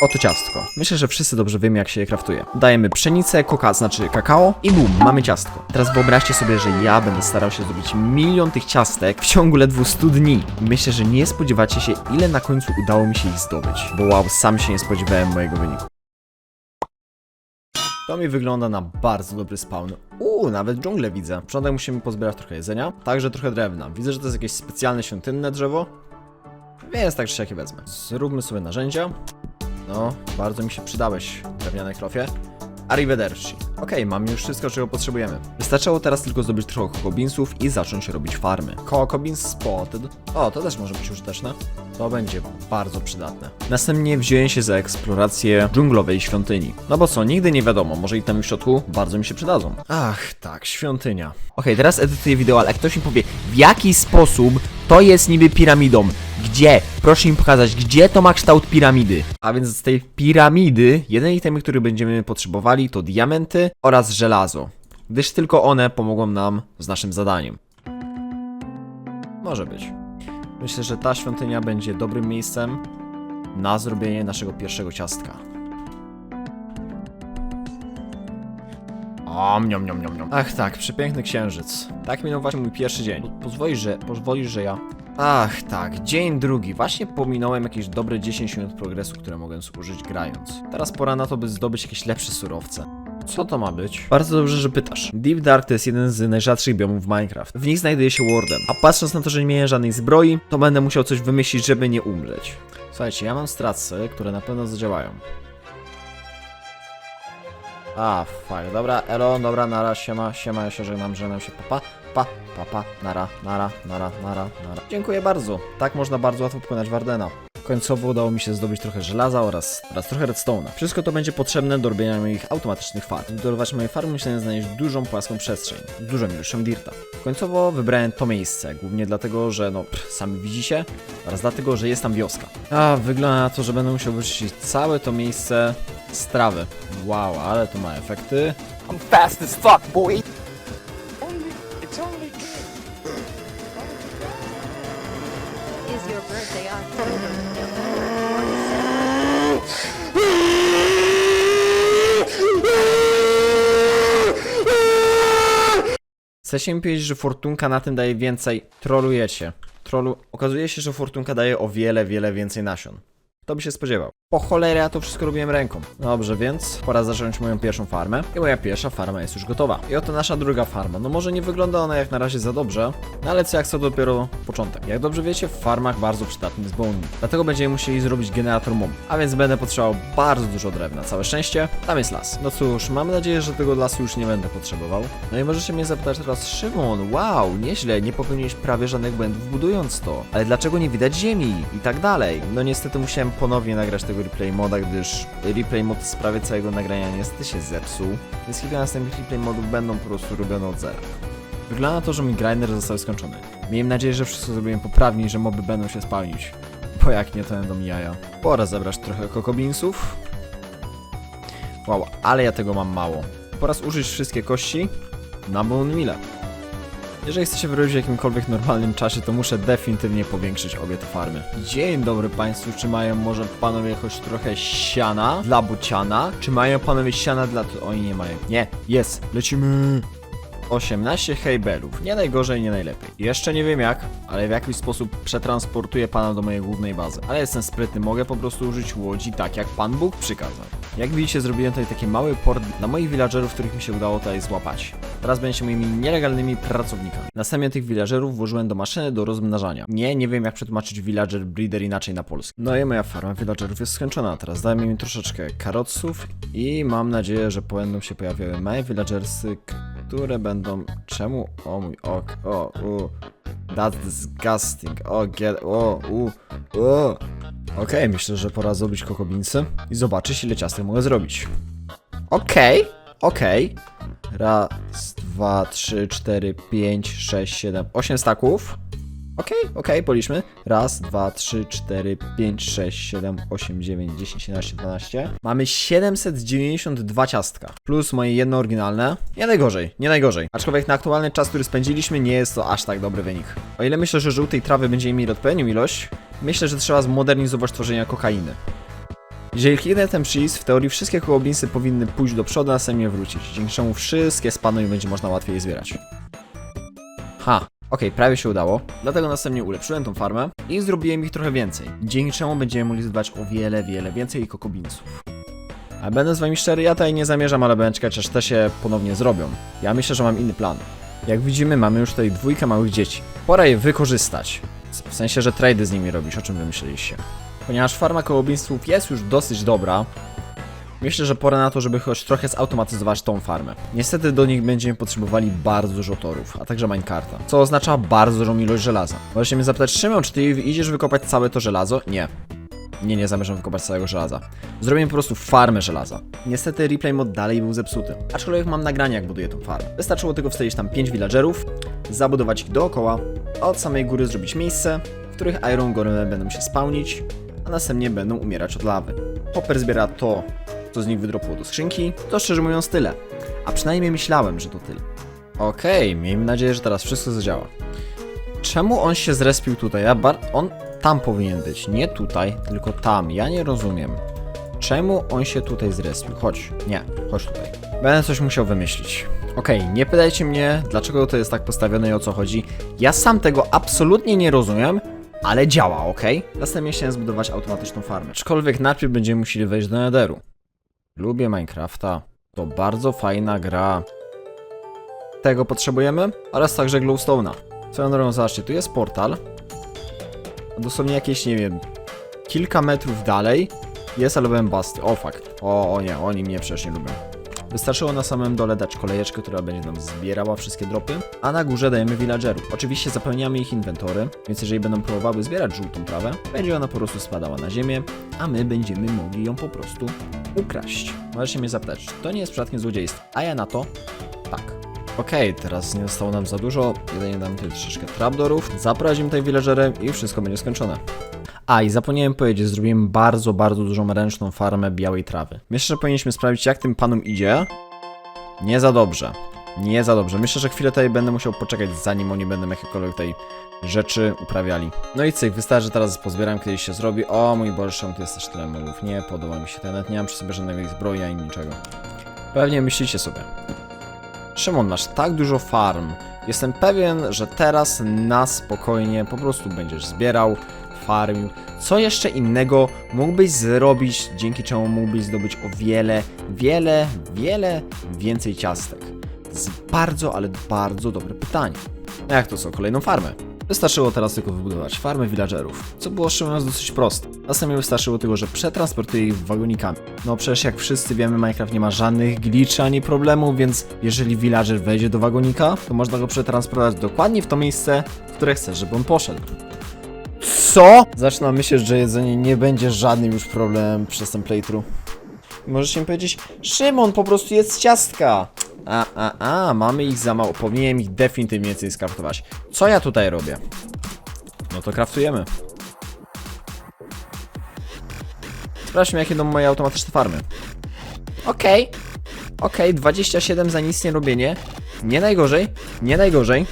Oto ciastko. Myślę, że wszyscy dobrze wiemy, jak się je kraftuje. Dajemy pszenicę, koka, znaczy kakao i bum, mamy ciastko. Teraz wyobraźcie sobie, że ja będę starał się zrobić milion tych ciastek w ciągu ledwo 100 dni. Myślę, że nie spodziewacie się, ile na końcu udało mi się ich zdobyć. Bo wow, sam się nie spodziewałem mojego wyniku. To mi wygląda na bardzo dobry spawn. Uuu, nawet dżunglę widzę. W musimy pozbierać trochę jedzenia, także trochę drewna. Widzę, że to jest jakieś specjalne świątynne drzewo. Więc tak czy siak je wezmę. Zróbmy sobie narzędzia. No, bardzo mi się przydałeś, drewniane krofie. Arrivederci. Okej, mamy już wszystko, czego potrzebujemy. Wystarczyło teraz tylko zdobyć trochę kokobinsów i zacząć robić farmy. Kokobins spotted. O, to też może być użyteczne. To będzie bardzo przydatne. Następnie wziąłem się za eksplorację dżunglowej świątyni. No bo co, nigdy nie wiadomo, może i tam w środku bardzo mi się przydadzą. Ach, tak, świątynia. Okej, teraz edytuję wideo, ale ktoś mi powie, w jaki sposób to jest niby piramidą? Gdzie? Proszę mi pokazać, gdzie to ma kształt piramidy. A więc z tej piramidy, jeden item, który będziemy potrzebowali to diamenty oraz żelazo. Gdyż tylko one pomogą nam z naszym zadaniem. Może być. Myślę, że ta świątynia będzie dobrym miejscem na zrobienie naszego pierwszego ciastka. O, niom, niom, niom, niom. Ach tak, przepiękny księżyc. Tak minął właśnie mój pierwszy dzień. Pozwolisz, że, pozwolisz, że ja... Ach tak, dzień drugi. Właśnie pominąłem jakieś dobre 10 minut progresu, które mogłem zużyć grając. Teraz pora na to, by zdobyć jakieś lepsze surowce. Co to ma być? Bardzo dobrze, że pytasz. Deep Dark to jest jeden z najrzadszych biomów w Minecraft. W nich znajduje się Warden. A patrząc na to, że nie miałem żadnej zbroi, to będę musiał coś wymyślić, żeby nie umrzeć. Słuchajcie, ja mam stracy, które na pewno zadziałają. A, fajnie, dobra, elo, dobra, nara, siema, siema, ja się żegnam, żegnam się, papa, pa, papa, nara, nara, nara, nara, nara. Dziękuję bardzo, tak można bardzo łatwo płynąć w Ardena. Końcowo udało mi się zdobyć trochę żelaza oraz, oraz trochę redstone'a. Wszystko to będzie potrzebne do robienia moich automatycznych farm. By budować moje farmy musiałem znaleźć dużą płaską przestrzeń, dużą ilością dirta. Końcowo wybrałem to miejsce, głównie dlatego, że no, pff, sami widzicie, oraz dlatego, że jest tam wioska. A, wygląda na to, że będę musiał wyczyścić całe to miejsce z trawy. Wow, ale to ma efekty. I'm fast as fuck, boy. Is your birthday October? November, Chcecie mi powiedzieć, że fortunka na tym daje więcej? Trolujecie. Trolu... Okazuje się, że fortunka daje o wiele, wiele więcej nasion. Kto by się spodziewał? Po cholerę ja to wszystko robiłem ręką. Dobrze, więc pora zacząć moją pierwszą farmę. I moja pierwsza farma jest już gotowa. I oto nasza druga farma. No może nie wygląda ona jak na razie za dobrze, no ale co jak co dopiero początek. Jak dobrze wiecie, w farmach bardzo przydatny jest bone. Dlatego będziemy musieli zrobić generator mob. A więc będę potrzebował bardzo dużo drewna. Całe szczęście, tam jest las. No cóż, mam nadzieję, że tego lasu już nie będę potrzebował. No i możecie mnie zapytać teraz, Szymon, wow, nieźle, nie popełniłeś prawie żadnych błędów budując to. Ale dlaczego nie widać ziemi? I tak dalej. No niestety musiałem ponownie nagrać tego replay moda, gdyż replay mod w sprawie całego nagrania niestety się zepsuł. Więc kilka następnych replay modów będą po prostu robione od zera. Wygląda na to, że mój grinder został skończony. Miałem nadzieję, że wszystko zrobiłem poprawnie i że moby będą się spalić. Bo jak nie, to będą jaja. Pora zebrać trochę kokobinsów. Wow, ale ja tego mam mało. Pora użyć wszystkie kości na bone mile. Jeżeli chcę się wyrobić w jakimkolwiek normalnym czasie, to muszę definitywnie powiększyć obie te farmy. Dzień dobry Państwu, czy mają może panowie choć trochę siana dla buciana? Czy mają panowie siana dla... Oni nie mają. Nie, jest, lecimy! 18 hejbelów. Nie najgorzej, nie najlepiej. Jeszcze nie wiem jak, ale w jakiś sposób przetransportuję pana do mojej głównej bazy. Ale jestem sprytny, mogę po prostu użyć łodzi tak, jak pan Bóg przykazał. Jak widzicie, zrobiłem tutaj taki mały port dla moich villagerów, których mi się udało tutaj złapać. Teraz będziecie moimi nielegalnymi pracownikami. Następnie tych villagerów włożyłem do maszyny do rozmnażania. Nie, nie wiem jak przetłumaczyć villager breeder inaczej na polski. No i moja farma villagerów jest skończona. Teraz dajmy mi troszeczkę karoców i mam nadzieję, że będą się pojawiały małe villagersy, które będą... Czemu? O mój ok, o, u... That's disgusting, o, get, o, u, o. Okej, myślę, że pora zrobić kokobinsy i zobaczyć ile ciastek mogę zrobić. Okej, okej. Raz, dwa, trzy, cztery, pięć, sześć, siedem, osiem staków. Okej, okej, policzmy. Raz, dwa, trzy, cztery, pięć, sześć, siedem, osiem, dziewięć, dziesięć, jedenaście, dwanaście. Mamy 792 ciastka. Plus moje jedno oryginalne. Nie najgorzej, nie najgorzej. Aczkolwiek na aktualny czas, który spędziliśmy, nie jest to aż tak dobry wynik. O ile myślę, że żółtej trawy będziemy mieli odpowiednią ilość, myślę, że trzeba zmodernizować tworzenie kokainy. Jeżeli kliknę ten przycisk, w teorii wszystkie kołoblinsy powinny pójść do przodu, a następnie wrócić, dzięki czemu wszystkie spadną i będzie można łatwiej je zbierać. Ha, okej, prawie się udało. Dlatego następnie ulepszyłem tą farmę i zrobiłem ich trochę więcej, dzięki czemu będziemy mogli zdobywać o wiele, wiele więcej kokoblinsów. A będę z wami szczery, ja tutaj nie zamierzam, ale będę czekać, aż te się ponownie zrobią. Ja myślę, że mam inny plan. Jak widzimy, mamy już tutaj dwójkę małych dzieci. Pora je wykorzystać. W sensie, że trady z nimi robisz, o czym wymyśleliście. Ponieważ farma kołobliństwów jest już dosyć dobra, myślę, że pora na to, żeby choć trochę zautomatyzować tą farmę. Niestety do nich będziemy potrzebowali bardzo dużo torów, a także minecarta, co oznacza bardzo dużą ilość żelaza. Możecie mnie zapytać, Szymon, czy ty idziesz wykopać całe to żelazo? Nie. Nie, nie zamierzam wykopać całego żelaza. Zrobię po prostu farmę żelaza. Niestety replay mod dalej był zepsuty. Aczkolwiek mam nagranie jak buduję tą farmę. Wystarczyło tylko wstawić tam 5 villagerów, zabudować ich dookoła, a od samej góry zrobić miejsce, w których iron golemy będą się spawnić, a następnie będą umierać od lawy. Hopper zbiera to, co z nich wydropło do skrzynki, to szczerze mówiąc tyle. A przynajmniej myślałem, że to tyle. Okej, miejmy nadzieję, że teraz wszystko zadziała. Czemu on się zrespił tutaj? Ja bar... On tam powinien być, nie tutaj, tylko tam. Ja nie rozumiem. Czemu on się tutaj zrespił? Chodź, nie, chodź tutaj. Będę coś musiał wymyślić. Okej, nie pytajcie mnie, dlaczego to jest tak postawione i o co chodzi. Ja sam tego absolutnie nie rozumiem, ale działa, ok? Następnie chciałem zbudować automatyczną farmę. Aczkolwiek najpierw będziemy musieli wejść do Netheru. Lubię Minecrafta. To bardzo fajna gra. Tego potrzebujemy, oraz także Glowstone'a. Swoją drogą, zobaczcie, tu jest portal. Dosłownie jakieś, nie wiem, kilka metrów dalej jest album Basty. O fuck. O, o nie, oni mnie przecież nie lubią. Wystarczyło na samym dole dać kolejeczkę, która będzie nam zbierała wszystkie dropy, a na górze dajemy villagerów. Oczywiście zapełniamy ich inwentory, więc jeżeli będą próbowały zbierać żółtą trawę, będzie ona po prostu spadała na ziemię, a my będziemy mogli ją po prostu ukraść. Możecie mnie zapytać, to nie jest przypadkiem złodziejstwo? A ja na to tak. Okej, teraz nie zostało nam za dużo, jedynie dam tutaj troszeczkę trapdorów, zaprowadzimy tutaj villagery i wszystko będzie skończone. A, i zapomniałem powiedzieć, zrobiłem bardzo, bardzo dużą ręczną farmę białej trawy. Myślę, że powinniśmy sprawdzić, jak tym panom idzie. Nie za dobrze. Nie za dobrze. Myślę, że chwilę tutaj będę musiał poczekać, zanim oni będą jakiekolwiek tej rzeczy uprawiali. No i cyk, wystarczy, że teraz pozbieram, kiedyś się zrobi. O mój Boże, tu jest też tyle modów. Nie podoba mi się nawet nie mam przy sobie żadnej zbroi ani niczego. Pewnie myślicie sobie. Szymon, masz tak dużo farm. Jestem pewien, że teraz na spokojnie po prostu będziesz zbierał, farmił. Co jeszcze innego mógłbyś zrobić, dzięki czemu mógłbyś zdobyć o wiele, wiele, wiele więcej ciastek? To jest bardzo, ale bardzo dobre pytanie. No jak to co, kolejną farmę? Wystarczyło teraz tylko wybudować farmę villagerów, co było szczerze mówiąc dosyć proste. Następnie wystarczyło tylko, że przetransportuję ich wagonikami. No przecież jak wszyscy wiemy, Minecraft nie ma żadnych glitchy ani problemów, więc jeżeli villager wejdzie do wagonika, to można go przetransportować dokładnie w to miejsce, w które chcesz, żeby on poszedł. Co? Zaczynam myśleć, że jedzenie nie będzie żadnym już problemem przez ten playthrough. Możecie mi powiedzieć, Szymon, po prostu jest ciastka. A, a, a, mamy ich za mało. Powinienem ich definitywnie więcej skraftować. Co ja tutaj robię? No to kraftujemy. Sprawdźmy, jakie będą moje automatyczne farmy. Okej. Okej, 27 za nic nie robienie. Nie najgorzej, nie najgorzej.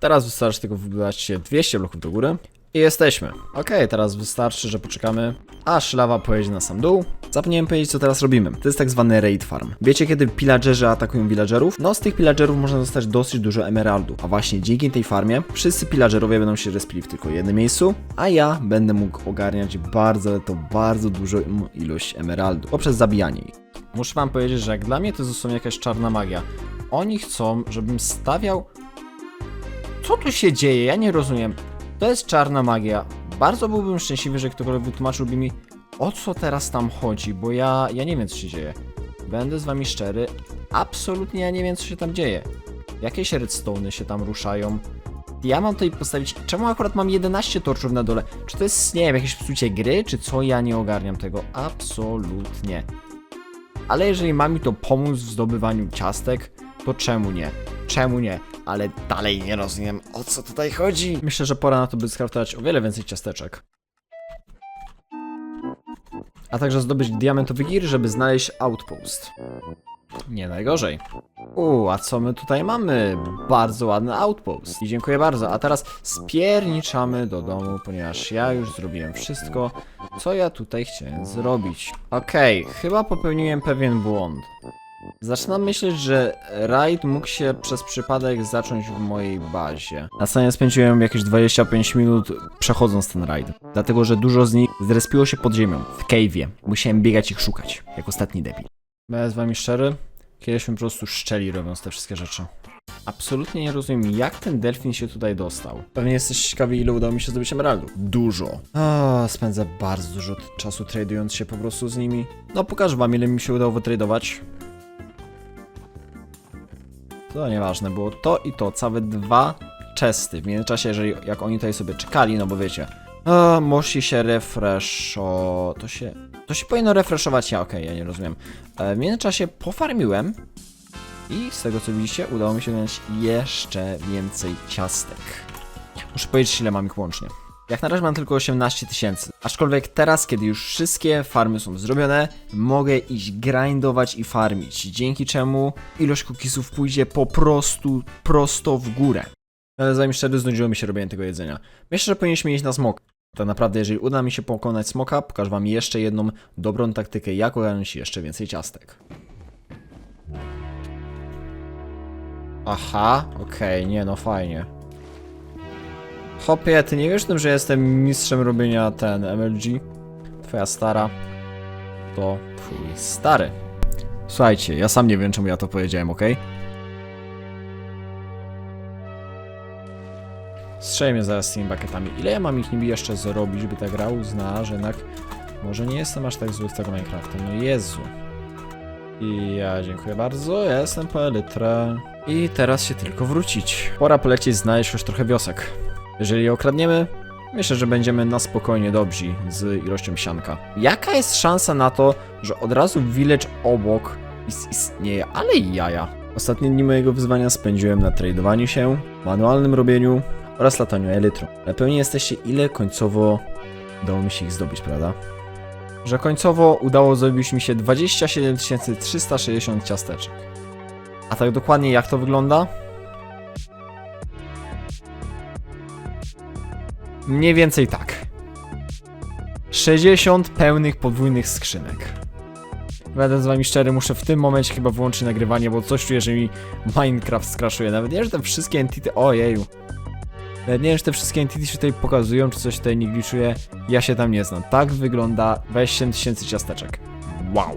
Teraz wystarczy tylko wybudować się 200 bloków do góry. I jesteśmy. Okej, teraz wystarczy, że poczekamy, aż lawa pojedzie na sam dół. Zapomniałem powiedzieć, co teraz robimy. To jest tak zwany raid farm. Wiecie, kiedy pillagerzy atakują villagerów? No, z tych pillagerów można dostać dosyć dużo emeraldów. A właśnie dzięki tej farmie wszyscy pillagerowie będą się respili w tylko jednym miejscu, a ja będę mógł ogarniać bardzo, ale to bardzo dużą ilość emeraldów poprzez zabijanie ich. Muszę wam powiedzieć, że jak dla mnie to jest dosłownie jakaś czarna magia. Oni chcą, żebym stawiał co tu się dzieje? Ja nie rozumiem. To jest czarna magia. Bardzo byłbym szczęśliwy, że ktokolwiek wytłumaczyłby mi, o co teraz tam chodzi, bo ja, ja nie wiem, co się dzieje. Będę z wami szczery, absolutnie ja nie wiem, co się tam dzieje. Jakieś redstone'y się tam ruszają. Ja mam tutaj postawić. Czemu akurat mam 11 torczów na dole? Czy to jest, nie wiem, jakieś psucie gry, czy co? Ja nie ogarniam tego. Absolutnie. Ale jeżeli ma mi to pomóc w zdobywaniu ciastek, to czemu nie? Czemu nie? Ale dalej nie rozumiem, o co tutaj chodzi. Myślę, że pora na to, by skraftować o wiele więcej ciasteczek. A także zdobyć diamentowy gir, żeby znaleźć outpost. Nie najgorzej. U, a co my tutaj mamy? Bardzo ładny outpost. I dziękuję bardzo. A teraz spierniczamy do domu, ponieważ ja już zrobiłem wszystko, co ja tutaj chciałem zrobić. Okej, chyba popełniłem pewien błąd. Zaczynam myśleć, że raid mógł się przez przypadek zacząć w mojej bazie. Na scenie spędziłem jakieś 25 minut przechodząc ten raid. Dlatego, że dużo z nich zrespiło się pod ziemią, w cave'ie. Musiałem biegać ich szukać, jak ostatni debil. Będę z wami szczery, kiedyś mi po prostu szczeli robiąc te wszystkie rzeczy. Absolutnie nie rozumiem, jak ten delfin się tutaj dostał. Pewnie jesteś ciekawi, ile udało mi się zdobyć emeraldów. Dużo. O, spędzę bardzo dużo czasu tradując się po prostu z nimi. No, pokażę wam, ile mi się udało wytradować. To nieważne, było to i to, całe dwa chesty. W międzyczasie, jeżeli jak oni tutaj sobie czekali, no bo wiecie, a, musi się refresho... To się... To się powinno refreshować, ja okej, ja nie rozumiem. E, w międzyczasie pofarmiłem i z tego co widzicie, udało mi się wyjąć jeszcze więcej ciastek. Muszę powiedzieć, ile mam ich łącznie. Jak na razie mam tylko 18 tysięcy. Aczkolwiek teraz, kiedy już wszystkie farmy są zrobione, mogę iść grindować i farmić. Dzięki czemu ilość cookiesów pójdzie po prostu prosto w górę. Ale zanim szczery, znudziło mi się robienie tego jedzenia. Myślę, że powinniśmy iść na smok. Tak naprawdę, jeżeli uda mi się pokonać smoka, pokażę wam jeszcze jedną dobrą taktykę, jak ogarnąć jeszcze więcej ciastek. Aha, okej, nie no fajnie. Hopie, ty nie wiesz tym, że jestem mistrzem robienia ten MLG? Twoja stara to twój stary. Słuchajcie, ja sam nie wiem czemu ja to powiedziałem, okej? Strzelę mnie zaraz z tymi bucketami. Ile ja mam ich niby jeszcze zrobić, by ta gra uznała, że jednak może nie jestem aż tak zły z tego Minecrafta. No Jezu. I ja dziękuję bardzo, ja jestem po elytrę. I teraz się tylko wrócić. Pora polecieć znaleźć już trochę wiosek. Jeżeli je okradniemy, myślę, że będziemy na spokojnie dobrzy z ilością sianka. Jaka jest szansa na to, że od razu village obok is istnieje, ale i jaja. Ostatnie dni mojego wyzwania spędziłem na tradowaniu się, manualnym robieniu oraz lataniu elytrą. Ale pewnie jesteście ile końcowo udało mi się ich zdobyć, prawda? Że końcowo udało zrobić mi się 27 360 ciasteczek. A tak dokładnie jak to wygląda? Mniej więcej tak. 60 pełnych podwójnych skrzynek. Będę z wami szczery, muszę w tym momencie chyba wyłączyć nagrywanie, bo coś czuję, że mi Minecraft skraszuje. Nawet nie że te wszystkie entity... Ojeju. Nawet nie wiem, czy te wszystkie entity się tutaj pokazują, czy coś tutaj nie glitchuje. Ja się tam nie znam. Tak wygląda 27 tysięcy ciasteczek. Wow.